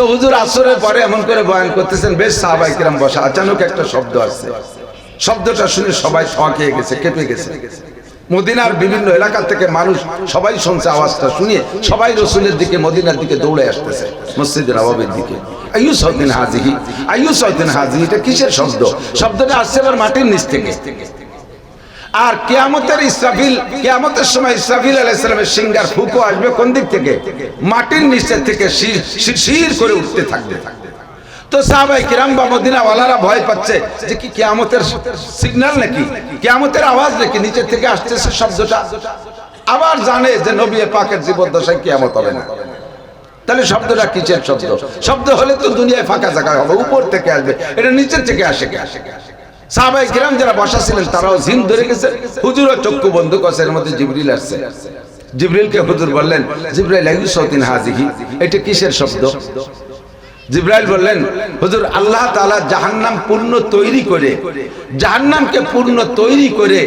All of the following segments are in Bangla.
তো হুজুর আসরের পরে এমন করে বয়ান করতেছেন, বেশ সাহাবাই কিরাম বসা। আচানক একটা শব্দ আসছে। শব্দটা শুনে সবাই খেয়ে গেছে, কেঁপে গেছে। মদিনার বিভিন্ন এলাকা থেকে মানুষ সবাই শুনছে আওয়াজটা শুনিয়ে সবাই রসুলের দিকে, মদিনার দিকে দৌড়ে আসতেছে মসজিদের নবাবের দিকে। আয়ু সৌদিন হাজিহি আয়ু সৌদিন হাজি এটা কিসের শব্দ? শব্দটা আসছে আবার মাটির নিচ থেকে। আর কেয়ামতের ইসরাফিল, কেয়ামতের সময় ইসরাফিল আলাইসালামের সিঙ্গার ফুকো আসবে কোন দিক থেকে? মাটির নিচের থেকে শির করে উঠতে থাকবে। তো সাহাবাই কিরাম বা মদিনা ওয়ালারা ভয় পাচ্ছে যে কি কেয়ামতের সিগন্যাল নাকি? কেয়ামতের আওয়াজ নাকি? নিচের থেকে আসতেছে শব্দটা। আবার জানে যে নবী পাকের জীবদ্দশায় কেয়ামত হবে না। তাহলে শব্দটা কিসের শব্দ? শব্দ হলে তো দুনিয়ায় ফাঁকা জায়গা হবে, উপর থেকে আসবে। এটা নিচের থেকে আসে। সাহাবাই কিরাম যারা বসা ছিলেন, তারাও জিন ধরে গেছে। হুজুরও চক্ষু বন্ধ এর মধ্যে জিবরিল আসছে। জিবরিলকে হুজুর বললেন, জিব্রাইল সৌতিন হাজিহি এটা কিসের শব্দ? জিব্রাইল বললেন, হুজুর, আল্লাহ তাআলা জাহান্নাম পূর্ণ তৈরি করে, জাহান্নামকে পূর্ণ তৈরি করে,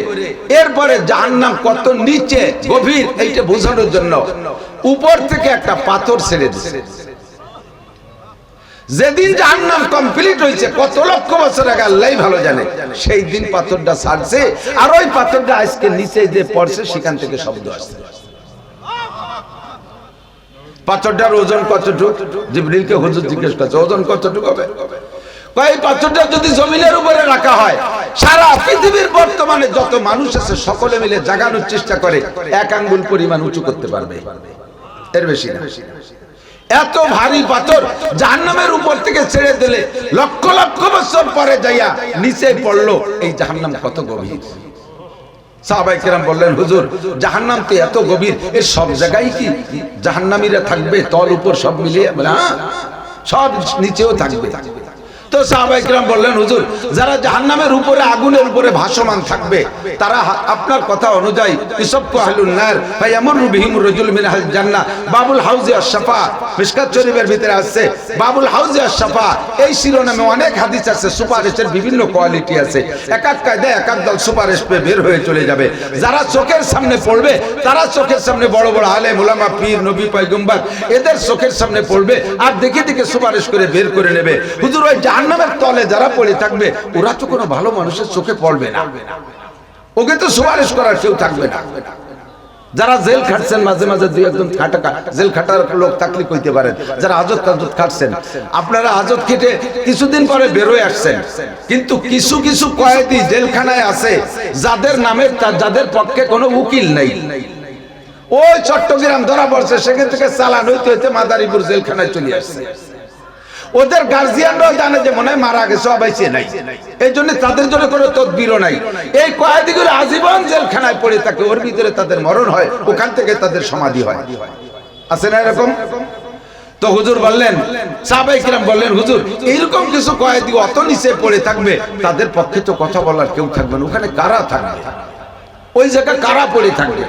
এরপরে জাহান্নাম কত নিচে, গভীর, এইটা বোঝানোর জন্য উপর থেকে একটা পাথর ছেড়ে দিচ্ছে যেদিন জাহান্নাম কমপ্লিট হয়েছে, কত লক্ষ বছর আগে আল্লাহ ভালো জানে। সেই দিন পাথরটা ছাড়ছে আর ওই পাথরটা আজকে নিচে যে পড়ছে, সেখান থেকে শব্দ আসছে। পাথরটার ওজন কতটুক? জিবরিলকে হুজুর জিজ্ঞেস করছে, ওজন কতটুক হবে? কয় পাথরটা যদি জমিনের উপরে রাখা হয়, সারা পৃথিবীর বর্তমানে যত মানুষ আছে, সকলে মিলে জাগানোর চেষ্টা করে, এক আঙ্গুল পরিমাণ উঁচু করতে পারবে। এর বেশি না। এত ভারী পাথর জাহান্নামের উপর থেকে ছেড়ে দিলে লক্ষ লক্ষ বছর পরে যাইয়া নিচে পড়ল। এই জাহান্নাম কত গভীর? সাহাবাই কিরাম বললেন, হুজুর, জাহান্নাম তো এত গভীর এর সব জায়গায় কি জাহান্নামীরা থাকবে? তল উপর সব মিলিয়ে হ্যাঁ সব নিচেও থাকবে। তো সাহাবাই কিরাম বললেন, হুজুর, যারা জাহান্নামের উপরে, আগুনের উপরে ভাসমান থাকবে, তারা আপনার কথা অনুযায়ী ইসব আহলুন নার ভাই এমন রজুল মিন আহল জান্নাহ, বাবুল হাউজে আশ-শাফা মিশকাত শরীফের ভিতরে আছে, বাবুল হাউজে আশ-শাফা, এই শিরোনামে অনেক হাদিস আছে, সুপারিশের বিভিন্ন কোয়ালিটি আছে, এক এক কায়দায় এক এক দল সুপারিশ পেয়ে বের হয়ে চলে যাবে। যারা চোখের সামনে পড়বে, তারা চোখের সামনে বড় বড় আলেম ওলামা পীর, নবী, পয়গম্বর, এদের চোখের সামনে পড়বে আর দেখে দেখে সুপারিশ করে বের করে নেবে। হুজুর, ওই জাহান্নামের তলে যারা পড়ে থাকবে, ওরা তো কোনো ভালো মানুষের চোখে পড়বে না। ওকে তো সুপারিশ করার কেউ থাকবে না। যারা জেল খাটছেন, মাঝে মাঝে দুই একজন খাটা জেল খাটার লোক থাকলে কইতে পারেন, যারা আজত তাজত খাটছেন। আপনারা আজত খেটে কিছুদিন পরে বেরোয় আসছেন। কিন্তু কিছু কিছু কয়েদি জেলখানায় আছে, যাদের নামে যাদের পক্ষে কোনো উকিল নেই। ওই চট্টগ্রাম ধরা পড়ছে, সেখান থেকে চালান হইতে হইতে মাদারীপুর জেলখানায় চলে আসছে। ওদের গার্জিয়ানরাও জানে যে মনে হয় মারা গেছে অবাইছে নাই। এই জন্য তাদের জন্য কোনো তদবিরও নাই। এই কয়েদিগুলো আজীবন জেলখানায় পড়ে থাকে, ওর ভিতরে তাদের মরণ হয়, ওখান থেকে তাদের সমাধি হয়। আছে না এরকম? তো হুজুর বললেন সাহাবাইকরাম বললেন, হুজুর, এইরকম কিছু কয়েদি অত নিচে পড়ে থাকবে, তাদের পক্ষে তো কথা বলার কেউ থাকবে না। ওখানে কারা থাকবে? ওই জায়গায় কারা পড়ে থাকবে?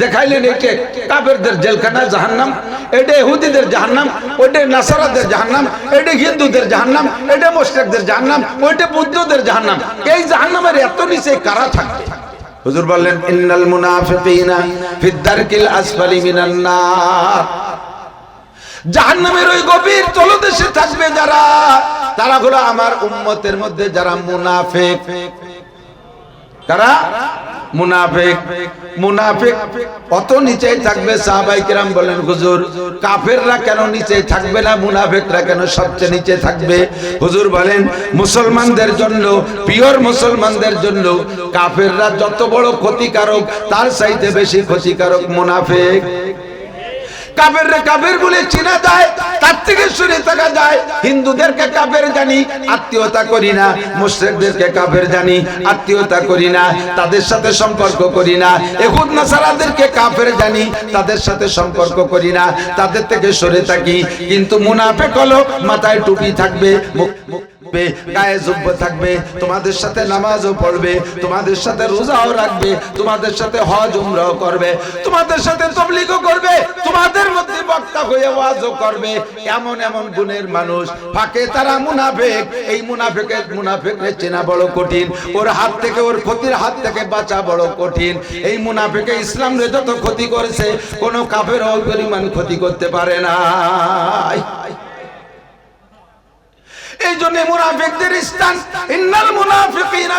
দেখাইলেন এটা কাবেরদের জেলখানা জাহান্নাম এটা ইহুদিদের জাহান্নাম ওইটা নাসারাদের জাহান্নাম এটা হিন্দুদের জাহান্নাম এটা মুশরিকদের জাহান্নাম ওইটা বুদ্ধদের জাহান্নাম। এই জাহান্নামের এত নিচে কারা থাকবে? হুজুর বললেন ইন্নাল মুনাফিকিনা ফিদ দারকিল আসফালি মিনান নার। জাহান্নামের ওই গভীর তলদেশে থাকবে যারা তারা হলো আমার উম্মতের মধ্যে যারা মুনাফিক। কারা মুনাফিক। মুনাফিক অত নিচে থাকবে সাহাবাই কিরাম বলেন, হুজুর, কাফেররা কেন নিচে থাকবে না? মুনাফেকরা কেন সবচেয়ে নিচে থাকবে? হুজুর বলেন, মুসলমানদের জন্য, পিওর মুসলমানদের জন্য কাফেররা যত বড় ক্ষতিকারক, তার চাইতে বেশি ক্ষতিকারক মুনাফিক। কাবের রে কাবের বলে চেনা যায়, তার থেকে শুনে থাকা যায়, হিন্দুদেরকে কাবের জানি, আত্মীয়তা করি না কাবের জানি, আত্মীয়তা করি না, তাদের সাথে সম্পর্ক করি না, এহুদ, নাসারাদেরকে কাফের জানি, তাদের সাথে সম্পর্ক করি না, তাদের থেকে সরে থাকি, কিন্তু মুনাফেক হলো মাথায় টুপি থাকবে মুখ থাকবে, গায়ে জুব্ব থাকবে তোমাদের সাথে নামাজও পড়বে তোমাদের সাথে রোজাও রাখবে তোমাদের সাথে হজ উমরাও করবে তোমাদের সাথে তবলিগও করবে তোমাদের মধ্যে বক্তা হয়ে ওয়াজও করবে। এমন এমন গুণের মানুষ ফাঁকে তারা মুনাফেক এই মুনাফেকের মুনাফেকের চেনা বড় কঠিন ওর হাত থেকে ওর ক্ষতির হাত থেকে বাঁচা বড় কঠিন। এই মুনাফেকে ইসলাম রে যত ক্ষতি করেছে কোনো কাফের পরিমাণ ক্ষতি করতে পারে না স্থান। ইন্নাল মুনাফিকিনা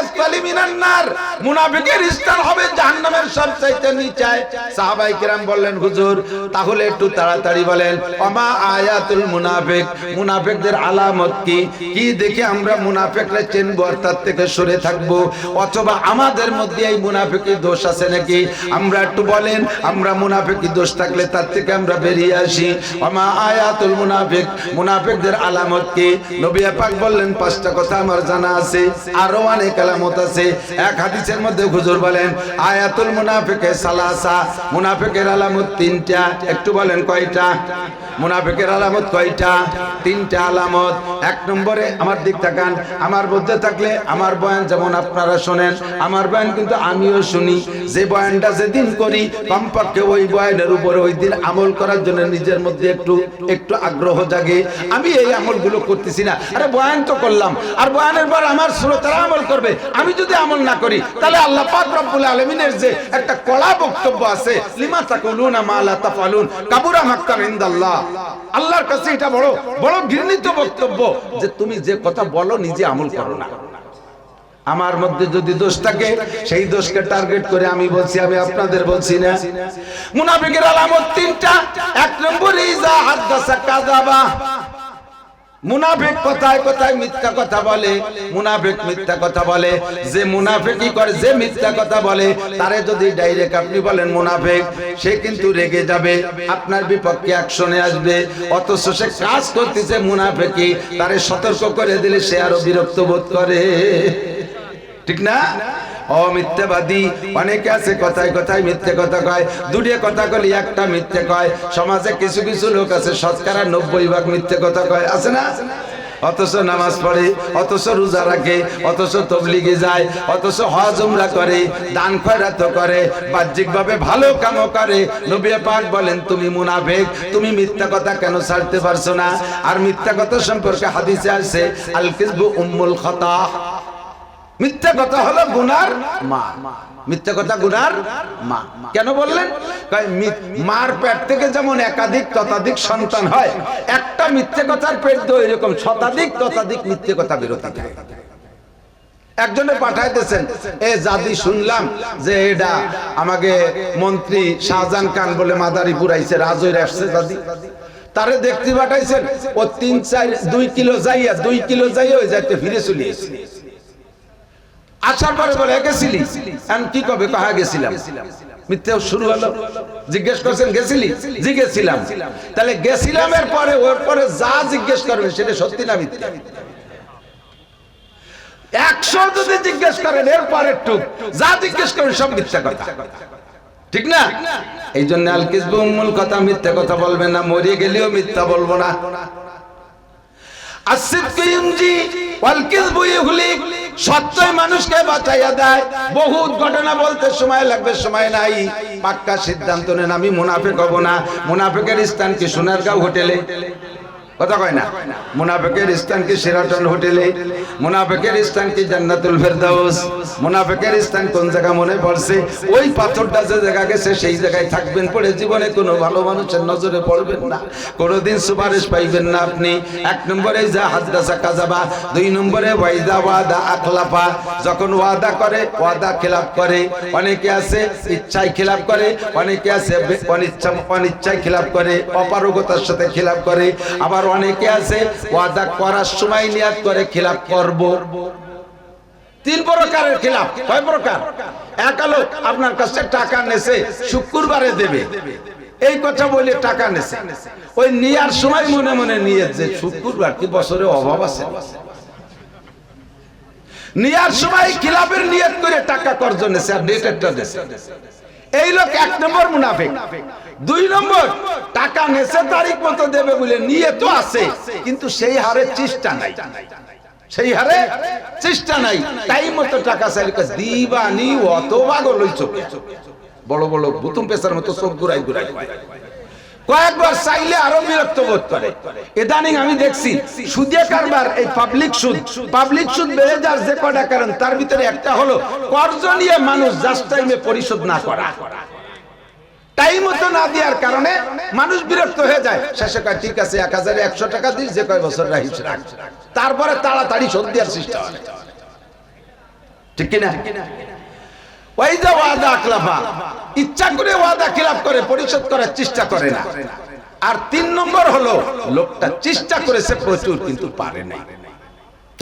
আসফালি মিনান নার। মুনাফিকের স্থান হবে জাহান্নামের সবচাইতে নিচে সাহাবাই বললেন, হুজুর, তাহলে একটু তাড়াতাড়ি বলেন, অমা আয়াতুল মুনাফিক? মুনাফিকদের আলামত কি? কি দেখে আমরা মুনাফিকরা চিনব তার থেকে সরে থাকব? অথবা আমাদের মধ্যে এই মুনাফিকি দোষ আছে নাকি? আমরা একটু বলেন, আমরা মুনাফিকি দোষ থাকলে তার থেকে আমরা বেরিয়ে আসি। অমা আয়াতুল মুনাফিক? মুনাফিকদের আলামত কি নবী পাক বললেন, পাঁচটা কথা আমার জানা আছে, আরও অনেক আলামত আছে। এক হাদিসের মধ্যে হুজুর বলেন, আয়াতুল মুনাফিকে সালাসা, মুনাফিকের আলামত তিনটা, একটু বলেন কয়টা? মুনাফিকের আলামত কয়টা? তিনটা আলামত। এক নম্বরে আমার দিক তাকান, আমার মধ্যে থাকলে আমার বয়ান যেমন আপনারা শোনেন, আমার বয়ান কিন্তু আমিও শুনি। যে বয়ানটা যেদিন করি, কমপক্ষে ওই বয়ানের উপরে ওই দিন আমল করার জন্য নিজের মধ্যে একটু একটু আগ্রহ জাগে। আমি এই আমলগুলো করতেছি না। আরে বয়ান তো করলাম। আর বয়ানের পর আমার শ্রোতারা আমল করবে। আমি যদি আমল না করি, তাহলে আল্লাহ পাক রব্বুল আলামিনের যে একটা কড়া বক্তব্য আছে, লিমা তাকুলুনা মা লা তাফালুন কাবুরা মাক্তান ইনদাল্লাহ। আল্লাহর কাছে এটা বড় বড় ঘৃণিত বক্তব্য যে তুমি যে কথা বলো, নিজে আমল করো না। আমার মধ্যে যদি দোষ থাকে, সেই দোষকে টার্গেট করে আমি বলছি, আমি আপনাদের বলছি না। মুনাফিকের আলামত তিনটা। এক নম্বর, ইজা হাদাসা কাযাবা। মুনাফিক কথায় কথায় মিথ্যা কথা বলে? মুনাফিক মিথ্যা কথা বলে। যে মুনাফিকই করে, যে মিথ্যা কথা বলে, তারে যদি ডাইরেক্ট আপনি বলেন মুনাফিক, সে কিন্তু রেগে যাবে, আপনার বিপক্ষে অ্যাকশনে আসবে। অথচ সে কাজ করতেছে মুনাফিকই, তারে সতর্ক করে দিলে সে আরও বিরক্ত বোধ করে। ঠিক না? ও অনেকে আছে কথায় কথায় মিথ্যে কথা কয় দুটিয়ে কথা কলি একটা মিথ্যে কয়। সমাজে কিছু কিছু লোক আছে নব্বই ভাগ মিথ্যে কথা কয়, আছে না? অথচ নামাজ পড়ে, অথচ রোজা রাখে, অথচ তবলিগে যায়, অথচ করে, দান খয়রাত করে ভালো কামও করে। নবী পাক বলেন, তুমি মুনাফিক, তুমি মিথ্যা কথা কেন ছাড়তে পারছ না? আর মিথ্যা কথা সম্পর্কে হাদিসে আছে আল কিসবু উম্মুল খতা। মিথ্যা কথা হলো গুনার মা। মিথ্যা কথা গুনার মা। কেন বললেন? মার পেট থেকে যেমন একাধিক ততাধিক সন্তান হয়, একটা মিথ্যে কথার পেট দিয়ে এরকম শতাধিক ততাধিক মিথ্যে কথা বেরোতে একজনে পাঠাইতেছেন, এ জাদি, শুনলাম যে এটা আমাকে মন্ত্রী শাহজাহান খান বলে মাদারি পুরাইছে রাজৈর আসছে জাদি। তারে দেখতে পাঠাইছেন, ও তিন চার, দুই কিলো যাইয়া, দুই কিলো যাইয়া ওই যাইতে ফিরে চলে এসেছে। আসার পরে বলে গেছিলি? আমি কি কবে? কাহা গেছিলাম। মিথ্যে শুরু হলো। জিজ্ঞেস করছেন, গেছিলি? জিজ্ঞেসছিলাম তাহলে গেছিলামের পরে, ওর পরে যা জিজ্ঞেস করবে, সেটা সত্যি না মিথ্যে? একশো যদি জিজ্ঞেস করেন এরপর একটু যা জিজ্ঞেস করবেন সব মিথ্যা কথা। ঠিক না? এই জন্য আল কিসবু উম্মুল কথা মিথ্যা কথা বলবেন না মরিয়ে গেলেও মিথ্যা বলব না। আসিদকু ইউনজি, ওয়াল কিযবু ইহলিক সত্যই মানুষকে বাঁচাইয়া দেয়। বহু ঘটনা বলতে সময় লাগবে, সময় নাই। পাক্কা সিদ্ধান্ত নেন, আমি মুনাফেক হব না। মুনাফেকের স্থান কি সোনারগাঁও হোটেলে? কথা কয় না? মুনাফিকের স্থান কি সেরাটন হোটেলে? মুনাফিকের স্থান কি জান্নাতুল ফেরদাউস? মুনাফিকের স্থান কোন জায়গা মনে পড়ছে? ওই পাথরটা যে জায়গা গেছে, সেই জায়গায় থাকবেন পড়ে জীবনে কোনো ভালো মানুষের নজরে পড়বেন না। কোনোদিন সুপারিশ পাইবেন না আপনি। এক নম্বরে যা হাদ্দাসা কাজাবা, দুই নম্বরে ওয়াইদা, ওয়াদা, আখলাফা। যখন ওয়াদা করে, ওয়াদা খেলাপ করে। অনেকে আছে ইচ্ছায় খেলাপ করে, অনেকে আছে অনিচ্ছা অনিচ্ছায় খেলাপ করে, অপারগতার সাথে খেলাপ করে। আবার অনেকে আছে, ওয়াদা করার সময় নিয়াত করে খেলাপ করব। তিন প্রকারের খেলাপ কয় প্রকার? এক লোক আপনার কাছে টাকা নেছে, শুক্রবারে দেবে। এই কথা বলে টাকা নেছে। ওই নেয়ার সময় মনে মনে নিয়ে যে শুক্রবার কি বছরে অভাব আছে? নেয়ার সময় খিলাফের নিয়ত করে টাকা কর্জ নেছে, আর ডেটেরটা নেছে এই লোক এক নম্বর মুনাফিক। দুই নম্বর, টাকা নেছে তারিখ মতো দেবে বলে নিয়ে তো আছে, কিন্তু সেই হারে চেষ্টা নাই। সেই হারে চেষ্টা নাই। তাই মতো টাকা চাইলে দিবানি অত পাগল হইছ বড় বড় বুতুম পেশার মতো চোখ ঘুরাই ঘুরাই। কয়েকবার চাইলে আরও বিরক্ত বোধ করে। ইদানিং আমি দেখছি, সুদে কারবার, এই পাবলিক সুদ। পাবলিক সুদ বেড়ে যার যে কটা কারণ, তার ভিতরে একটা হলো, কর্জ নিয়ে মানুষ জাস্ট টাইমে পরিশোধ না করা। টাইম মতো না দেওয়ার কারণে মানুষ বিরক্ত হয়ে যায়। ঠিক আছে, এক হাজার একশো টাকা যে বছর তারপরে তাড়াতাড়ি শোধ দেওয়ার চেষ্টা হয়। ঠিক কিনা? ওই যে ওয়াদা ইচ্ছা করে ওয়াদা করে, পরিশোধ করার চেষ্টা করে না। আর তিন নম্বর হলো, লোকটা চেষ্টা করেছে প্রচুর, কিন্তু পারে নাই।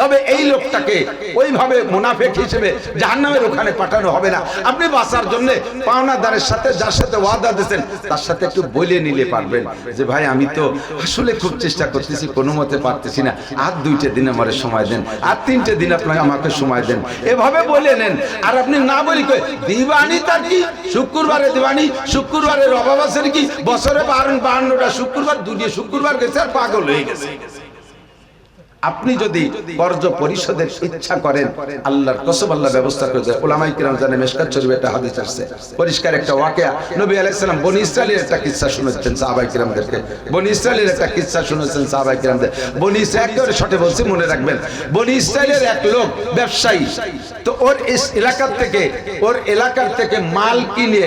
তবে এই লোকটাকে ওইভাবে মুনাফেক হিসেবে জাহান্নামের ওখানে পাঠানো হবে না। আপনি বাঁচার জন্য পাওনাদারের সাথে, যার সাথে ওয়াদা দিয়েছেন, তার সাথে একটু বলে নিলে পারবেন। যে ভাই, আমি তো আসলে খুব চেষ্টা করতেছি, কোনো মতে পারতেছি না। আর দুইটা দিন আমার সময় দেন, আর তিনটে দিন আপনাকে আমাকে সময় দেন। এভাবে বলে নেন। আর আপনি না বলি দিবানি তার কি? শুক্রবারে দিবানি শুক্রবারের অভাব আছে কি বছরে বারণ বাহান্নটা শুক্রবার দুটি শুক্রবার গেছে আর পাগল হয়ে গেছে। আপনি যদি কর্জ পরিষদের ইচ্ছা করেন আল্লাহর কসম আল্লাহ ব্যবস্থা করে দেয়। ওলামাই কিরাম জানে মেশকাত শরীফে একটা হাদিস আসছে। পরিষ্কার একটা ওয়াকিয়া। নবী আলাইহিস সালাম বনি ইসরাইলের একটা কিচ্ছা শুনেছেন সাহাবাই কিরামদেরকে। বনি ইসরাইলের একটা কিচ্ছা শুনেছেন সাহাবাই কিরামদের। বনি ইসরাইল একেবারে সঠিক বলছি মনে রাখবেন। বনি ইসরাইলের এক লোক ব্যবসায়ী। তো ওর এলাকার থেকে ওর এলাকার থেকে মাল কিনে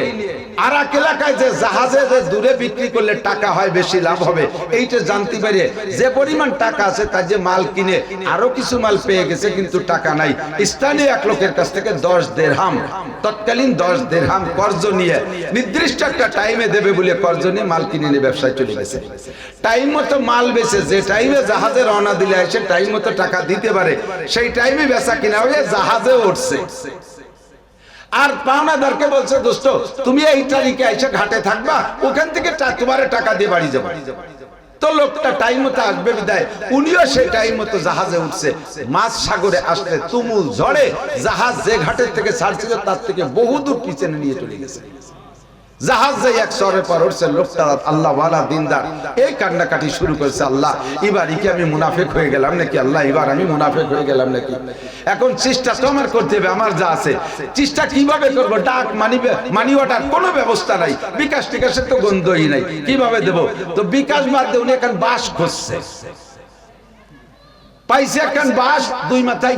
আর এক এলাকায় যে জাহাজে যে দূরে বিক্রি করলে টাকা হয়, বেশি লাভ হবে, এইটা জানতে পারে যে পরিমাণ টাকা আছে তার যে মাল কিনে আরও কিছু মাল পেয়ে গেছে, কিন্তু টাকা নাই। স্থানীয় এক লোকের কাছ থেকে দশ দেড়হাম, তৎকালীন দশ দেড়হাম কর্জ নিয়ে নির্দিষ্ট একটা টাইমে দেবে বলে কর্জ নিয়ে মাল কিনে নিয়ে ব্যবসায় চলে গেছে। টাইম মতো মাল বেচে, যে টাইমে জাহাজে রওনা দিলে এসে টাইম মতো টাকা দিতে পারে, সেই টাইমে বেচা কিনা হয়ে জাহাজে উঠছে। আর পাওনাদারকে বলছে দোস্ত তুমি এই তারিখে এসে ঘাটে থাকবা, ওখান থেকে তোমার টাকা দিয়ে বাড়ি যাব। তো লোকটা টাইম মতো আসবে উনিও সেই টাইম মতো জাহাজে উঠছে। সাগরে তুমুল জাহাজ যে ঘাটের থেকে ছাড়ছিল, তার থেকে বহুদূর পিছনে নিয়ে চলে গেছে। জাহাজ যে এক আল্লাহ এই কান্নাকাটি শুরু আল্লাহ। এবার আমি মুনাফেক হয়ে গেলাম নাকি? আল্লাহ, এবার আমি মুনাফেক হয়ে গেলাম নাকি? এখন চেষ্টা তো আমার করতে আমার যা আছে। চেষ্টা কীভাবে করব? ডাক কোনো ব্যবস্থা নাই। বিকাশ টিকাশের তো গন্ধই নাই। কীভাবে দেব? তো বিকাশ বাদ এখন বাস খুঁজছে। পাইছে দুই মাথায়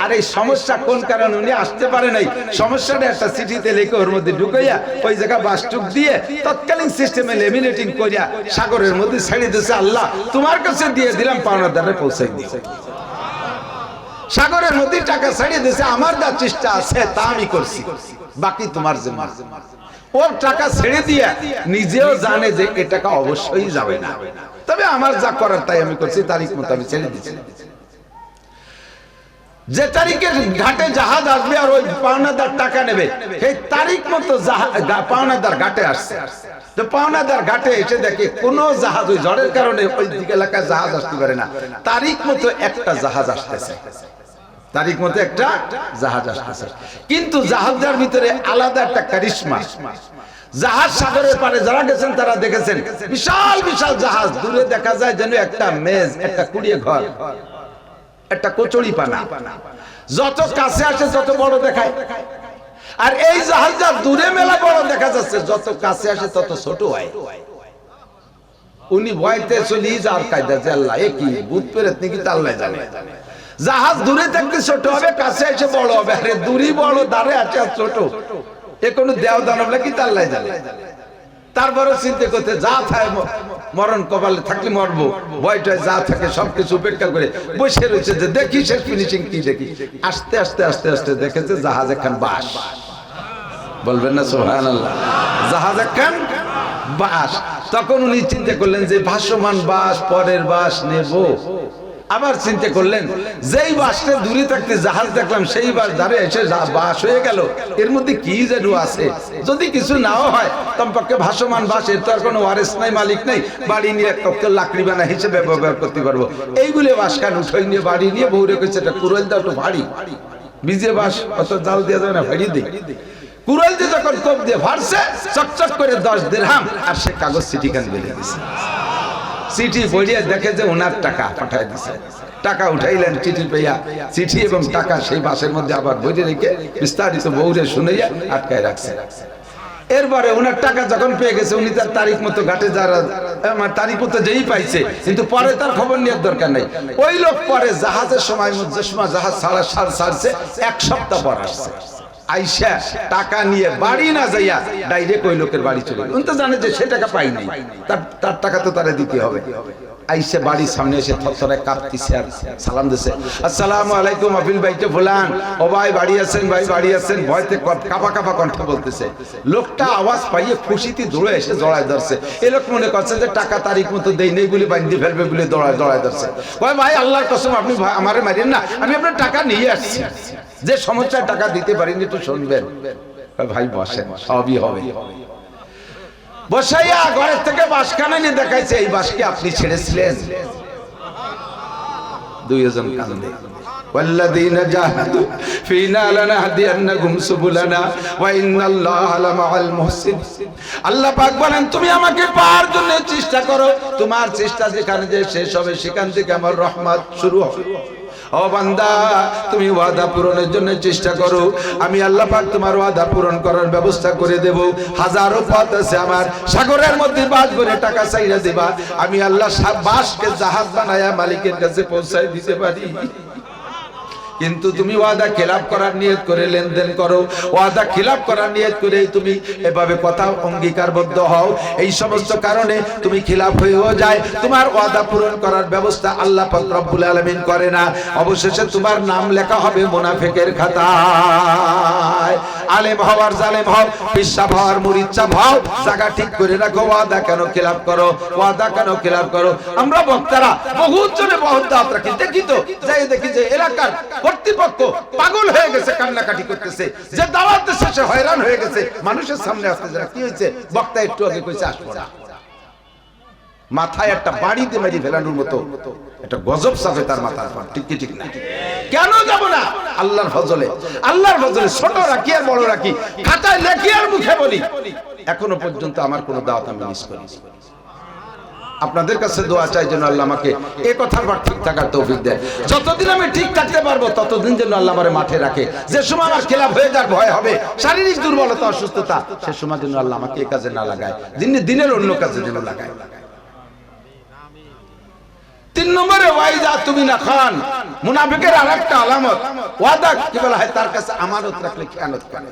আর সমস্যা কোন কারণে উনি আসতে পারে নাই? তৎকালীন সিস্টেমে লেমিনেটিং করিয়া সাগরের মধ্যে ছেড়ে দিয়েছে আল্লাহ, তোমার কাছে দিয়ে দিলাম পাওনার দ্বারে পৌঁছাই দিয়ে সাগরের মধ্যে টাকা ছাড়িয়ে দিয়েছে আমার যা চেষ্টা আছে তা আমি করছি। বাকি তোমার জিম্মা ওর টাকা ছেড়ে দিয়ে নিজেও জানে যে এ টাকা অবশ্যই যাবে না। তবে আমার যা করার তাই আমি করছি, তারিখ মতো আমি ছেড়ে দিচ্ছি। যে তারিখে ঘাটে জাহাজ আসবে আর ওই পাওনাদার টাকা নেবে, সেই তারিখ মতো পাওনাদার ঘাটে আসছে। তো পাওনাদার ঘাটে এসে দেখে কোন জাহাজ ওই ঝড়ের কারণে ওই এলাকায় জাহাজ আসতে পারে না। তারিখ মতো একটা জাহাজ আসতেছে। তারিখ মতো একটা জাহাজ আসতেছে। কিন্তু জাহাজটার ভিতরে আলাদা একটা কারিশমা। জাহাজ সাগরের পারে যারা গেছেন, তারা দেখেছেন বিশাল বিশাল জাহাজ। দূরে দেখা যায় যেন একটা মেজ, একটা কুড়িয়ে ঘর, একটা কচুরি পানা। যত কাছে আসে, তত বড় দেখায়। আর এই জাহাজটা দূরে মেলা বড় দেখা যাচ্ছে, যত কাছে আসে, তত ছোট হয়। উনি ভয়তে চলি যার কায়দা যে আল্লাহ, এ কি ভূত পেরেত নাকি জানে? জাহাজ দূরে থাকতে ছোট হবে, কাছে এসে বড় হবে। আরে দূরই বড় দাঁড়ে আছে আর ছোট। এ কোনো দেও দানব নাকি তা আল্লাহ জানে? তারপরে চিন্তা করতে, যা থাকে মরণ কপালে থাকলে মরবো। ভয়টায় যা থাকে সবকিছু উপেক্ষা করে বসে রয়েছে যে দেখি শেষ ফিনিশিং কি দেখি। আস্তে আস্তে আস্তে আস্তে দেখেছে জাহাজ একখান বাস বলবেন না সোহান জাহাজ একখান বাস তখন উনি চিন্তা করলেন যে ভাসমান বাস পরের বাস নেব। আবার চিন্তা করলেন, যেই বাসটা দূরে থাকতে জাহাজ দেখলাম, সেই বাস ধারে এসে বাস হয়ে গেল। এর মধ্যে কি যেন আছে? যদি কিছু নাও হয় তম্পক্ষে ভাসমান বাস, এর তো আর কোনো ওয়ারেস নাই, মালিক নাই। বাড়ি নিয়ে কত লাকড়ি বানা হিসেবে ব্যবহার করতে পারব। এইগুলো বাস কান উঠাই নিয়ে, বাড়ি নিয়ে বউ রেখেছে? এটা কুরল দাও একটু ভারী। ভিজে বাস, অত জাল দিয়ে যাবে না ভাড়ি দিই কুড়াল দিয়ে যখন কোপ দিয়ে ফাড়ছে চকচক করে দশ দেড়হাম, আর সে কাগজ চিঠি খান বেরিয়ে দিছে চিঠি পড়িয়ে দেখে যে ওনার টাকা পাঠায় দিছে। টাকা উঠাইলেন, চিঠি পেয়া চিঠি এবং টাকা সেই বাসের মধ্যে আবার বইয়ে রেখে বিস্তারিত বউরে শুনাইয়া আটকায় রাখছে। এরপরে ওনার টাকা যখন পেয়ে গেছে, উনি তার তারিখ মতো ঘাটে যারা তারিখ মতো যেই পাইছে, কিন্তু পরে তার খবর নেওয়ার দরকার নেই। ওই লোক পরে জাহাজের সময় সময় জাহাজ ছাড়া সার ছাড়ছে, এক সপ্তাহ পর আসছে। আইসা টাকা নিয়ে বাড়ি না যাইয়া ডাইরেক্ট ওই লোকের বাড়ি চলে তো জানে যে সে টাকা পাই নাই। তার টাকা তো তারা দিতে হবে। আইসে বাড়ির সামনে এসে থরথরে কাঁপতিছে আর সালাম দিছে। আসসালামু আলাইকুম আবিল ভাইকে ফুলান। ও ভাই, বাড়ি আছেন, ভাই, বাড়ি আছেন। ভয়তে কাপা কাপা কণ্ঠ বলতেছে। লোকটা আওয়াজ পাইয়ে খুশিতে দৌড়ে এসে জড়ায় ধরছে। এ লোক মনে করছে যে টাকা তারিখ মতো দেই নেই বলে বান্ধি ফেলবে বলে দৌড়ায় জড়ায় ধরছে। কয়, ভাই, আল্লাহর কসম, আপনি আমারে মারেন না। আমি আপনার টাকা নিয়ে আসছি। যে সমস্যায় টাকা দিতে পারিনি, একটু শুনবেন। ভাই, বসেন, সবই হবে। বসাইয়া ঘরের থেকে বাসখানা নিয়ে দেখাইছে এই বাসকে আপনি ছেড়েছিলেন দুইজন কান্দে والذين جاهدوا فينا لنهدينهم سبلنا وان الله لمع المحسنين আল্লাহ পাক বলেন তুমি আমাকে পাওয়ার জন্য চেষ্টা করো তোমার চেষ্টা যেখানে যে শেষ হবে সেখান থেকে আমার রহমত শুরু হবে ও বান্দা, তুমি ওয়াদা পূরণের জন্য চেষ্টা করো। আমি আল্লাহ পাক তোমার ওয়াদা পূরণ করার ব্যবস্থা করে দেব। হাজারো পথ আছে আমার। সাগরের মধ্যে বাস করে টাকা চাইরা দেবা। আমি আল্লাহ বাসকে জাহাজ বানায়া মালিকের কাছে পৌঁছায় দিতে পারি। কিন্তু তুমি ওয়াদা খেলাপ করার নিয়ত করে লেনদেন করো। ওয়াদা খেলাপ করার নিয়ত করে তুমি এভাবে কথা অঙ্গীকারবদ্ধ হও। এই সমস্ত কারণে তুমি খিলাফ হয়েও যায়। তোমার ওয়াদা পূরণ করার ব্যবস্থা আল্লাহ পাক রব্বুল আলামিন করে না। অবশেষে তোমার নাম লেখা হবে মুনাফিকের খাতায়। আলেম হওয়ার জালেম হও পিসাব হওয়ার মুরিচ্ছা ভাও জায়গা ঠিক করে রাখো। ওয়াদা কেন খিলাফ করো? ওয়াদা কেন খিলাফ করো? আমরা বক্তারা বহুত জনে বহুত রাখি। দেখি তো, যাই দেখি যে এলাকার কর্তৃপক্ষ পাগল হয়ে গেছে, কান্নাকাটি করতেছে। যে দাওয়াত সে হয়রান হয়ে গেছে, মানুষের সামনে আসতে যারা কি হয়েছে, বক্তা একটু আগে কইছে, আসব না। মাথায় একটা বাড়িতে মেরি ফেলানোর মতো একটা গজব সাফে তার মাথার উপর। ঠিক ঠিক না? কেন যাব না? আল্লাহর ফজলে আল্লাহর ফজলে, ছোট রাখি আর বড় রাখি, খাতায় লেখি আর মুখে বলি। এখনও পর্যন্ত আমার কোনো দাওয়াত আমি মিস করি আপনাদের কাছে দোয়া চাই যেন আল্লাহ আমাকে এ কথার পর ঠিক থাকার তৌফিক দেয় যতদিন আমি ঠিক থাকতে পারব, ততদিন যেন আল্লাহ আমার মাঠে রাখে। যে সময় আমার খেলাফ হয়ে যার ভয় হবে, শারীরিক দুর্বলতা, অসুস্থতা, সে সময় যেন আল্লাহ আমাকে এ কাজে না লাগায়। দিনে দিনের অন্য কাজে যেন লাগায়। তিন নম্বরে ওয়াইদা তুমি না খান। মুনাফিকের আর একটা আলামত, ওয়াদা কি বলা হয়? তার কাছে আমানত রাখলে খেয়ানত করে।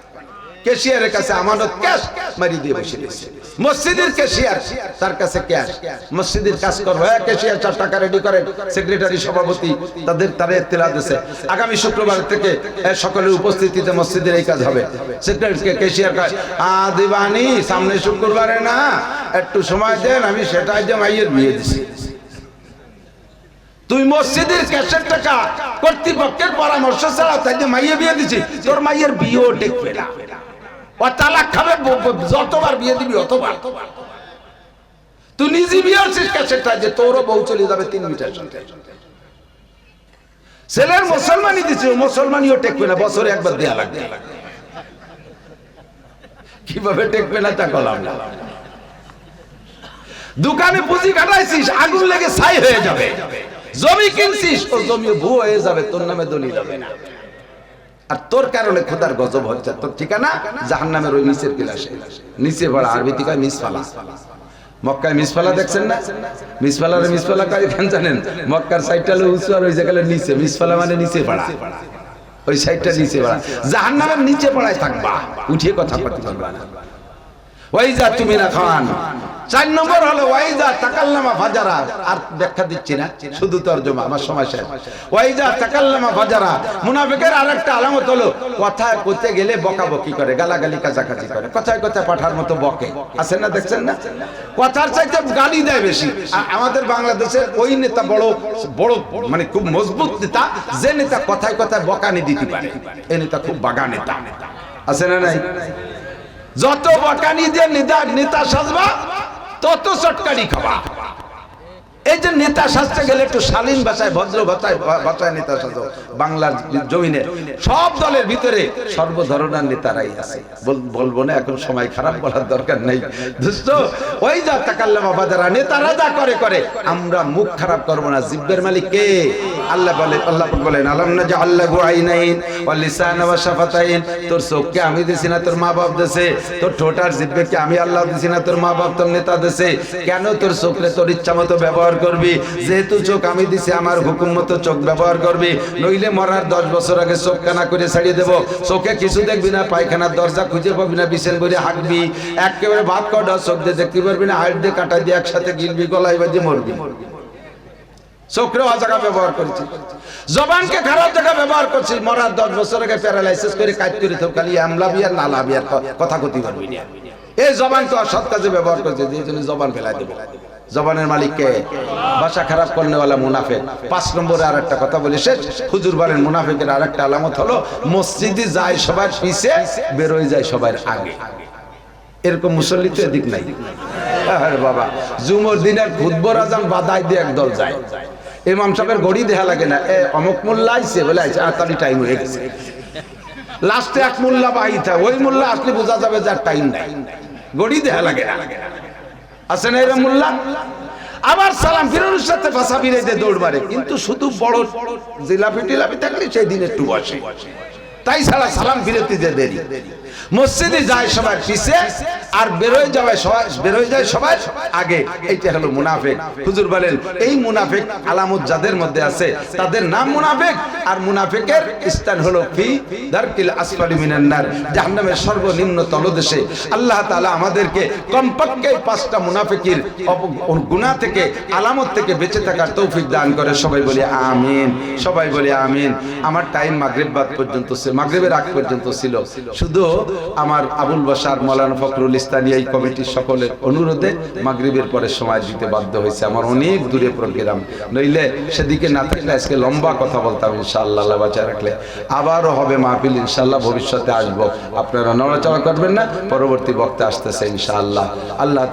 কেশিয়ারের কাছে আমানত ক্যাশ মারি দিয়ে বসে দিয়েছে মসজিদের কেশিয়ার, তার কাছে ক্যাশ। মসজিদের কাজ করবে হ্যাঁ কেশিয়ার চার টাকা রেডি করে সেক্রেটারি সভাপতি, তাদের তারা এত্তেলা দিয়েছে আগামী শুক্রবার থেকে সকলের উপস্থিতিতে মসজিদের এই কাজ হবে। সেক্রেটারি কেশিয়ার কাজ আ দিবানি সামনে শুক্রবারে না, একটু সময় দেন, আমি সেটাই যে মাইয়ের বিয়ে দিছি। তুই মসজিদের ক্যাশের টাকা কর্তৃপক্ষের পরামর্শ ছাড়া তাই যে মাইয়ে বিয়ে দিছি। তোর মাইয়ের বিয়েও টেকবে না। তালাক খাবে যতবার বিয়ে দিবি অতবার। তুই নিজে বিয়ে যে তোরও বউ চলে যাবে তিন মিটার ছেলের মুসলমানই দিচ্ছে মুসলমানিও টেকবে না, বছরে একবার দেয়া লাগবে। কীভাবে টেকবে না তা না। দোকানে পুঁজি কাটাইছিস, আগুন লেগে ছাই হয়ে যাবে। জমি কিনছিস, ও জমি ভু হয়ে যাবে, তোর নামে দলিল হবে না। আর তোর কারণে খোদার গজব হচ্ছে তোর ঠিকানা জাহান নামের ওই নিচের কিলাসে নিচে পড়া আরবি থেকে মিসফালা। মক্কায় মিসফালা দেখছেন না? মিসফালার মিসফালা কাজ কেন জানেন? মক্কার সাইডটা হলো উঁচু আর ওই জায়গায় নিচে। মিস মিসফালা মানে নিচে পড়া। ওই সাইডটা নিচে পড়া। জাহান নামের নিচে পড়ায় থাকবা। উঠিয়ে কথা করতে পারবা না ওয়াইজা তুমি না খান। চার নম্বর হলো, ওয়াইজা তাকাল্লামা ফাজারা। আর ব্যাখ্যা দিচ্ছি না, শুধু তর্জমা, আমার সময় শেষ। ওয়াইজা তাকাল্লামা ফাজারা। মুনাফিকের আরেকটা আলামত হলো কথা কইতে গেলে বকাবকি করে, গালাগালি, কাচাকাচি করে। কথায় কথায় পাঠার মতো বকে। আছেন না দেখছেন না? কথার চাইতে গালি দেয় বেশি। আমাদের বাংলাদেশের ওই নেতা বড় বড় মানে খুব মজবুত নেতা, যে নেতা কথায় কথায় বকানি দিতে পারে। এই নেতা খুব বাগা নেতা। আছে না নাই? যত বকানি দিয়ে নিদা নেতা সাজবা তত চটকানি খাবা। এই যে নেতা সাজতে গেলে একটু শালীন ভাষায়, ভদ্র ভাষায় ভাষায় নেতা সাজো। বাংলার জমিনে সব দলের ভিতরে সর্ব ধরনের নেতারাই আছে। বলব না, এখন সময় খারাপ বলার দরকার নেই। দোস্ত ওই যা তাকাল্লামা বাজারা নেতারা যা করে করে। আমরা মুখ খারাপ করব না। জিব্বের মালিক কে? আল্লাহ বলে আল্লাহ বলেন, আলম না যে আল্লাহ আইনাইন ওয়া লিসান ওয়া তোর চোখকে আমি দিছি না, তোর মা বাপ দেছে। তোর ঠোঁট আর জিহ্বাকে আমি আল্লাহ দিছি না, তোর মা বাপ তোর নেতা দেশে কেন তোর চোখরে তোর ইচ্ছা মতো ব্যবহার করবি। যেহেতু চোখ আমি দিছি, আমার হুকুম মতো চোখ ব্যবহার করবি। নইলে মরার দশ বছর আগে চোখ কানা করে ছাড়িয়ে দেবো। চোখে কিছু দেখবি না, পায়খানার দরজা খুঁজে পাবি না বিছেন করে হাঁকবি একেবারে ভাত কটা চোখ দিয়ে দেখতে পারবি না হাইট দিয়ে কাটা দিয়ে একসাথে গিলবি, গলায় বাজে মরবি। চোখরেও জায়গা ব্যবহার করছি। জবানকে খারাপ জায়গা ব্যবহার করছি, মরার দশ বছর আগে প্যারালাইসিস করে কাজ করে তো খালি আমলাবি আর নালাবি আর কথা কতি পারবি এই জবান তো অসৎ কাজে ব্যবহার করছে যে জন্য জবান ফেলাই দেবো। জবানের মালিককে ভাষা খারাপ করলে ওয়ালা মুনাফেক। পাঁচ নম্বরে আর একটা কথা বলি শেষ। হুজুর বলেন, মুনাফেকের আর একটা আলামত হলো, মসজিদে যায় সবার পিছে বেরোয় যায় সবার আগে। এরকম মুসল্লি তো এদিক নাই। আরে বাবা, জুমর দিনের খুদবর আজান বাদাই দিয়ে একদল যায়। ইমাম সাহেবের ঘড়ি দেখা লাগে না। এ, অমুক মোল্লা আইছে, বলে আইছে, আর আতালি টাইম হয়ে গেছে। লাস্টে এক মোল্লা বাইতা ওই মোল্লা আসলে বোঝা যাবে যার টাইম নাই। ঘড়ি দেখা লাগে না। আছে না এরকম মোল্লা? আবার সালাম ফিরোর সাথে ভাষা ফিরে দৌড় মারে। কিন্তু শুধু বড় জিলাপি টিলাপি থাকলে সেই দিন একটু বসে। তাই ছাড়া সালাম ফিরতে দেরি। মসজিদে যায় সবার পিছে আর বেরোয় যাওয়ায় সবাই বেরোয় যায় সবার আগে। এইটা হলো মুনাফেক। হুজুর বলেন, এই মুনাফেক আলামত যাদের মধ্যে আছে। তাদের নাম মুনাফেক। আর মুনাফেকের স্থান হলো ফি দারকিল আসফালি মিনান নার, জাহান্নামের সর্বনিম্ন তলদেশে। আল্লাহ তাআলা আমাদেরকে কমপক্ষে পাঁচটা মুনাফিকের গুনাহ থেকে, আলামত থেকে বেঁচে থাকার তৌফিক দান করে। সবাই বলি আমিন। সবাই বলি আমিন। আমার টাইম মাগরিব বাদ পর্যন্ত ছিল মাগরিবের আগ পর্যন্ত ছিল। শুধু আমার আবুল বাসার মৌলানা ফখরুল এই কমিটির সকলের অনুরোধে মাগরীবের পরে সময় দিতে বাধ্য হয়েছে। আমার অনেক দূরে প্রোগ্রাম। নইলে সেদিকে না থাকলে আজকে লম্বা কথা বলতাম ইনশাআল্লাহ, আল্লাহ বাঁচা রাখলে। আবারও হবে মাহফিল, ইনশাআল্লাহ ভবিষ্যতে আসব। আপনারা নড়াচড়া করবেন না, পরবর্তী বক্তা আসতেছে ইনশাআল্লাহ। আল্লাহ